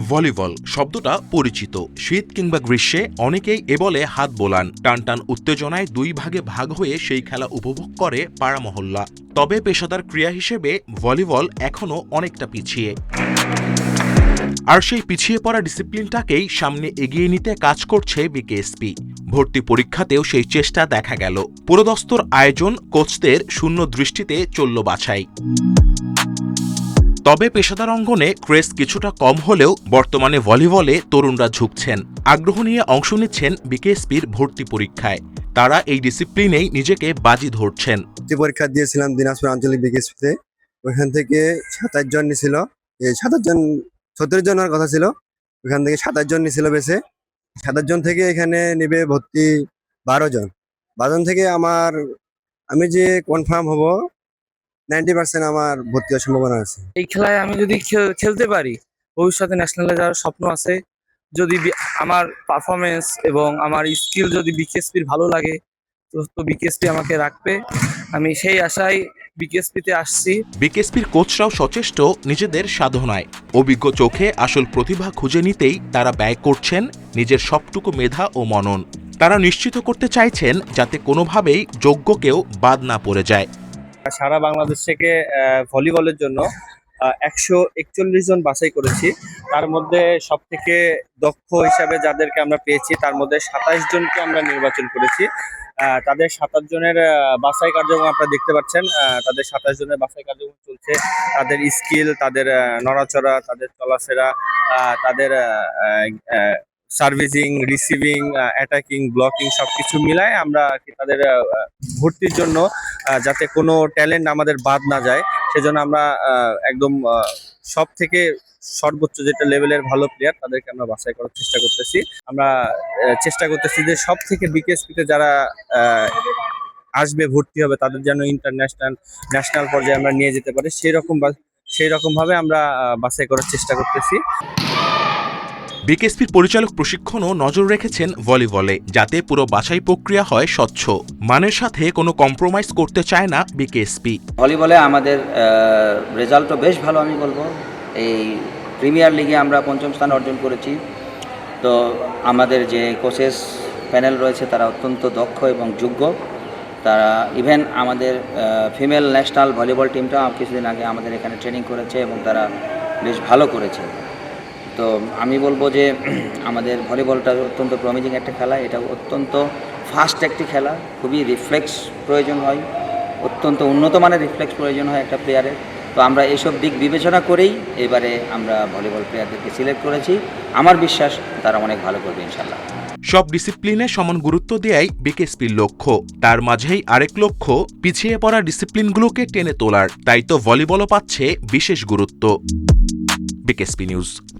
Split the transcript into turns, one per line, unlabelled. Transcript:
Volleyball শব্দটা পরিচিত। শীত কিংবা গ্রীষ্মে অনেকেই এ বলে হাত বোলান। টান টান উত্তেজনায় দুই ভাগে ভাগ হয়ে সেই খেলা উপভোগ করে পাড়া মহল্লা তবে পেশাদার ক্রিয়া হিসেবে ভলিবল এখনও অনেকটা পিছিয়ে। আর সেই পিছিয়ে পড়া ডিসিপ্লিনটাকেই সামনে এগিয়ে নিতে কাজ করছে বিকেএসপি। ভর্তি পরীক্ষাতেও সেই চেষ্টা দেখা গেল। পুরোদস্তর আয়োজন কোচদের শূন্য দৃষ্টিতে চলল বাছাই। তবে পেশাদার অঙ্গনে ক্রেজ কিছুটা কম হলেও বর্তমানে ভলিবলে তরুণরা ঝুঁকছেন। আগ্রহ নিয়ে অংশ নিচ্ছেন বিকেএসপির ভর্তি পরীক্ষায়। তারা এই ডিসিপ্লিনেই নিজেকে বাজি ধরছেন।
পরীক্ষা দিয়েছিলাম দিনাজপুর আঞ্চলিক বিকেএসপিতে। ওইখান থেকে সাতাশ জন নিছিল। সাতাশ জন, সত্তর জনের কথা ছিল। ওইখান থেকে সাতাশ জন নিছিল বেছে সাতাশ জন থেকে এখানে নেবে ভর্তি বারো জন। বারো জন থেকে আমার, আমি যে কনফার্ম হব নাইনটি পার্সেন্ট আমার ভর্তি হওয়ার সম্ভাবনা আছে।
এই খেলায় আমি যদি খেলতে পারি ভবিষ্যতে ন্যাশনালে যাওয়ার স্বপ্ন আছে। যদি আমার পারফরমেন্স এবং আমার স্কিল যদি বিকেএসপির ভালো লাগে তো তো বিকেএসপি আমাকে রাখবে। আমি সেই আশায় বিকেএসপিতে আসছি।
বিকেএসপির কোচরাও সচেষ্ট নিজেদের সাধনায়। অভিজ্ঞ চোখে আসল প্রতিভা খুঁজে নিতেই তারা ব্যয় করছেন নিজের সবটুকু মেধা ও মনন। তারা নিশ্চিত করতে চাইছেন যাতে কোনোভাবেই যোগ্য কেউ বাদ না পড়ে যায়।
সারা বাংলাদেশ থেকে ভলিবলের জন্য একশো একচল্লিশ জন বাছাই করেছি। তার মধ্যে সব থেকে দক্ষ হিসাবে যাদেরকে আমরা পেয়েছি, তার মধ্যে সাতাশ জনকে আমরা নির্বাচন করেছি। তাদের সাতাশ জনের বাছাই কার্যক্রম আপনারা দেখতে পাচ্ছেন। তাদের সাতাশ জনের বাছাই কার্যক্রম চলছে। তাদের স্কিল, তাদের নড়াচড়া, তাদের চলাফেরা তাদের সার্ভিসিং, রিসিভিং অ্যাটাকিং, ব্লকিং সবকিছু মিলায় আমরা তাদের ভর্তির জন্য যাতে কোনো ট্যালেন্ট আমাদের বাদ না যায়, সেজন্য আমরা একদম সব থেকে সর্বোচ্চ যেটা লেভেলের ভালো প্লেয়ার তাদেরকে আমরা বাছাই করার চেষ্টা করতেছি। আমরা চেষ্টা করতেছি যে সব থেকে বিকেএসপিতে যারা আসবে, ভর্তি হবে, তাদের যেন ইন্টারন্যাশনাল ন্যাশনাল পর্যায়ে আমরা নিয়ে যেতে পারি। সেই রকম সেই রকমভাবে আমরা বাছাই করার চেষ্টা করতেছি।
বিকেএসপির পরিচালক প্রশিক্ষণও নজর রেখেছেন ভলিবলে, যাতে পুরো বাছাই প্রক্রিয়া হয় স্বচ্ছ। মানের সাথে কোনো কম্প্রোমাইজ করতে চায় না বিকেএসপি।
ভলিবলে আমাদের রেজাল্টও বেশ ভালো আমি বলব। এই প্রিমিয়ার লিগে আমরা পঞ্চম স্থান অর্জন করেছি। তো আমাদের যে কোচেস প্যানেল রয়েছে তারা অত্যন্ত দক্ষ এবং যোগ্য। তারা ইভেন আমাদের ফিমেল ন্যাশনাল ভলিবল টিমটা কিছুদিন আগে আমাদের এখানে ট্রেনিং করেছে এবং তারা বেশ ভালো করেছে। তো আমি বলব যে আমাদের ভলিবলটা অত্যন্ত প্রমিজিং একটা খেলা। এটা অত্যন্ত ফাস্ট একটি খেলা, খুবই রিফ্লেক্স প্রয়োজন হয়, অত্যন্ত উন্নত মানের রিফ্লেক্স প্রয়োজন হয় একটা প্লেয়ারের তো আমরা এইসব দিক বিবেচনা করেই এবারে আমরা ভলিবল প্লেয়ারদেরকে সিলেক্ট করেছি। আমার বিশ্বাস তারা অনেক ভালো করবে ইনশাল্লাহ
সব ডিসিপ্লিনে সমান গুরুত্ব দেয়াই বিকেএসপির লক্ষ্য। তার মাঝেই আরেক লক্ষ্য, পিছিয়ে পড়া ডিসিপ্লিনগুলোকে টেনে তোলার। তাই তো ভলিবলও পাচ্ছে বিশেষ গুরুত্ব। BKSP news.